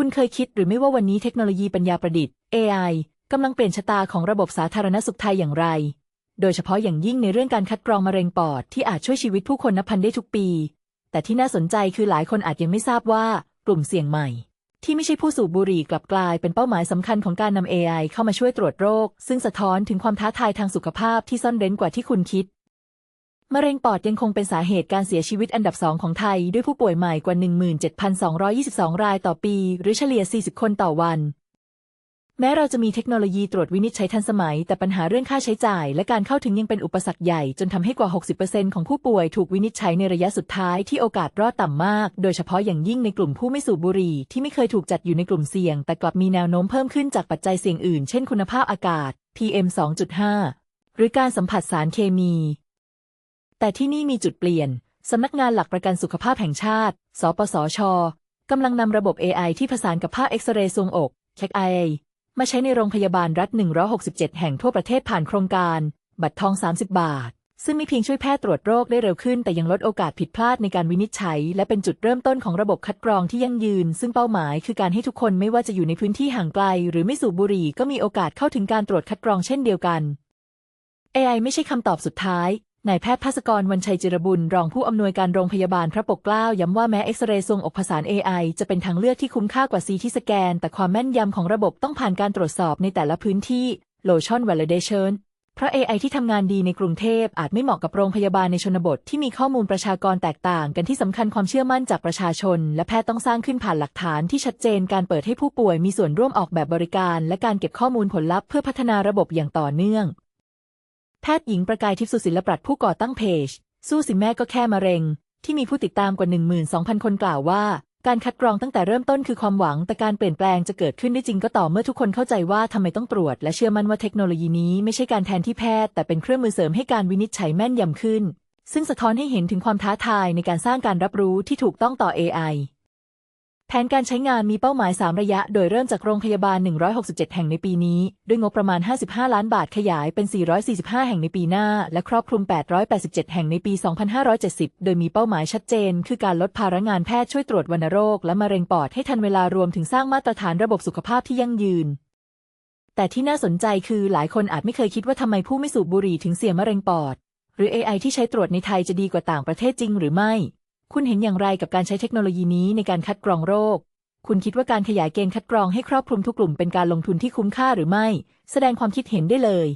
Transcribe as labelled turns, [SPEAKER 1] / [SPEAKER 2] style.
[SPEAKER 1] คุณเคยคิดหรือไม่ว่าวันนี้เทคโนโลยีปัญญาประดิษฐ์ AI กำลังเปลี่ยนชะตาของระบบสาธารณสุขไทยอย่างไร โดยเฉพาะอย่างยิ่งในเรื่องการคัดกรองมะเร็งปอดที่อาจช่วยชีวิตผู้คนนับพันได้ทุกปี แต่ที่น่าสนใจคือหลายคนอาจยังไม่ทราบว่ากลุ่มเสี่ยงใหม่ ที่ไม่ใช่ผู้สูบบุหรี่กลับกลายเป็นเป้าหมายสำคัญของการนำ AI เข้ามาช่วยตรวจโรค ซึ่งสะท้อนถึงความท้าทายทางสุขภาพที่ซ่อนเร้นกว่าที่คุณคิด มะเร็งปอดยังคงเป็นสาเหตุการเสียชีวิตอันดับสองของไทย ด้วยผู้ป่วยใหม่กว่า 17,222 รายต่อปี หรือเฉลี่ย 40 คนต่อวัน แม้เราจะมีเทคโนโลยีตรวจวินิจฉัยทันสมัย แต่ปัญหาเรื่องค่าใช้จ่าย และการเข้าถึงยังเป็นอุปสรรคใหญ่ จนทำให้กว่า 60%ของผู้ป่วยถูกวินิจฉัยในระยะสุดท้ายที่โอกาสรอดต่ำมาก โดยเฉพาะอย่างยิ่งในกลุ่มผู้ไม่สูบบุหรี่ที่ไม่เคยถูกจัดอยู่ในกลุ่มเสี่ยง แต่กลับมีแนวโน้มเพิ่มขึ้นจากปัจจัยเสี่ยงอื่น เช่น คุณภาพอากาศ PM 2.5 หรือการสัมผัสสารเคมี แต่ที่นี่มีจุดเปลี่ยน สำนักงานหลักประกันสุขภาพแห่งชาติ สปสช กำลังนำระบบ AI ที่ผสานกับภาพเอ็กซเรย์ทรวงอก Check IA มาใช้ในโรงพยาบาลรัฐ 167 แห่งทั่วประเทศผ่านโครงการ บัตรทอง 30 บาท ซึ่งไม่เพียงช่วยแพทย์ตรวจโรคได้เร็วขึ้น แต่ยังลดโอกาสผิดพลาดในการวินิจฉัย และเป็นจุดเริ่มต้นของระบบคัดกรองที่ยั่งยืน ซึ่งเป้าหมายคือการให้ทุกคนไม่ว่าจะอยู่ในพื้นที่ห่างไกล หรือไม่สูบบุหรี่ก็มีโอกาสเข้าถึงการตรวจคัดกรองเช่นเดียวกัน AI ไม่ใช่คำตอบสุดท้าย นายแพทย์ภาสกรวันชัยจิรบุญรองผู้อำนวยการโรงพยาบาลพระปกเกล้าย้ำว่าแม้เอ็กซเรย์ทรงอกผสาน AI จะเป็นทางเลือกที่คุ้มค่ากว่า CT สแกน แต่ความแม่นยำของระบบต้องผ่านการตรวจสอบในแต่ละพื้นที่ Lotion Validation เพราะ AI ที่ทำงานดีในกรุงเทพอาจไม่เหมาะกับโรงพยาบาลในชนบทที่มีข้อมูลประชากรแตกต่างกันที่สำคัญความเชื่อมั่นจากประชาชน และแพทย์ต้องสร้างขึ้นผ่านหลักฐานที่ชัดเจนการเปิดให้ผู้ป่วยมีส่วนร่วมออกแบบบริการ และการเก็บข้อมูลผลลัพธ์เพื่อพัฒนาระบบอย่างต่อเนื่อง พทย์หญิงประกายทิพย์สุศิลปรัตน์ผู้ก่อตั้งเพจ สู้สิแม่ก็แค่มะเร็ง ที่มีผู้ติดตามกว่า 12,000 คนกล่าวว่า การคัดกรองตั้งแต่เริ่มต้นคือความหวัง แต่การเปลี่ยนแปลงจะเกิดขึ้นได้จริงก็ต่อเมื่อทุกคนเข้าใจว่าทำไมต้องตรวจ และเชื่อมั่นว่าเทคโนโลยีนี้ไม่ใช่การแทนที่แพทย์ แต่เป็นเครื่องมือเสริมให้การวินิจฉัยแม่นยำขึ้น ซึ่งสะท้อนให้เห็นถึงความท้าทายในการสร้างการรับรู้ที่ถูกต้องต่อ AI นการใช้งานมีเป้าหมาย 3 ระยะ โดยเริ่มจากโรงพยาบาล 167 แห่งในปีนี้ ด้วยงบประมาณ 55 ล้านบาทขยายเป็น 445 แห่งในปีหน้า และครอบคลุม 887 แห่งในปี 2570 โดยมีเป้าหมายชัดเจน คือการลดภาระงานแพทย์ช่วยตรวจวัณโรค และมะเร็งปอดให้ทันเวลารวมถึงสร้างมาตรฐานระบบสุขภาพที่ยั่งยืนแต่ที่น่าสนใจคือหลายคนอาจไม่เคยคิดว่าทำไมผู้ไม่สูบบุหรี่ถึงเสี่ยงมะเร็งปอด หรือ AI ที่ใช้ตรวจในไทยจะดีกว่าต่างประเทศจริงหรือไม่ คุณเห็นอย่างไรกับการใช้เทคโนโลยีนี้ในการคัดกรองโรค คุณคิดว่าการขยายเกณฑ์คัดกรองให้ครอบคลุมทุกกลุ่มเป็นการลงทุนที่คุ้มค่าหรือไม่ แสดงความคิดเห็นได้เลย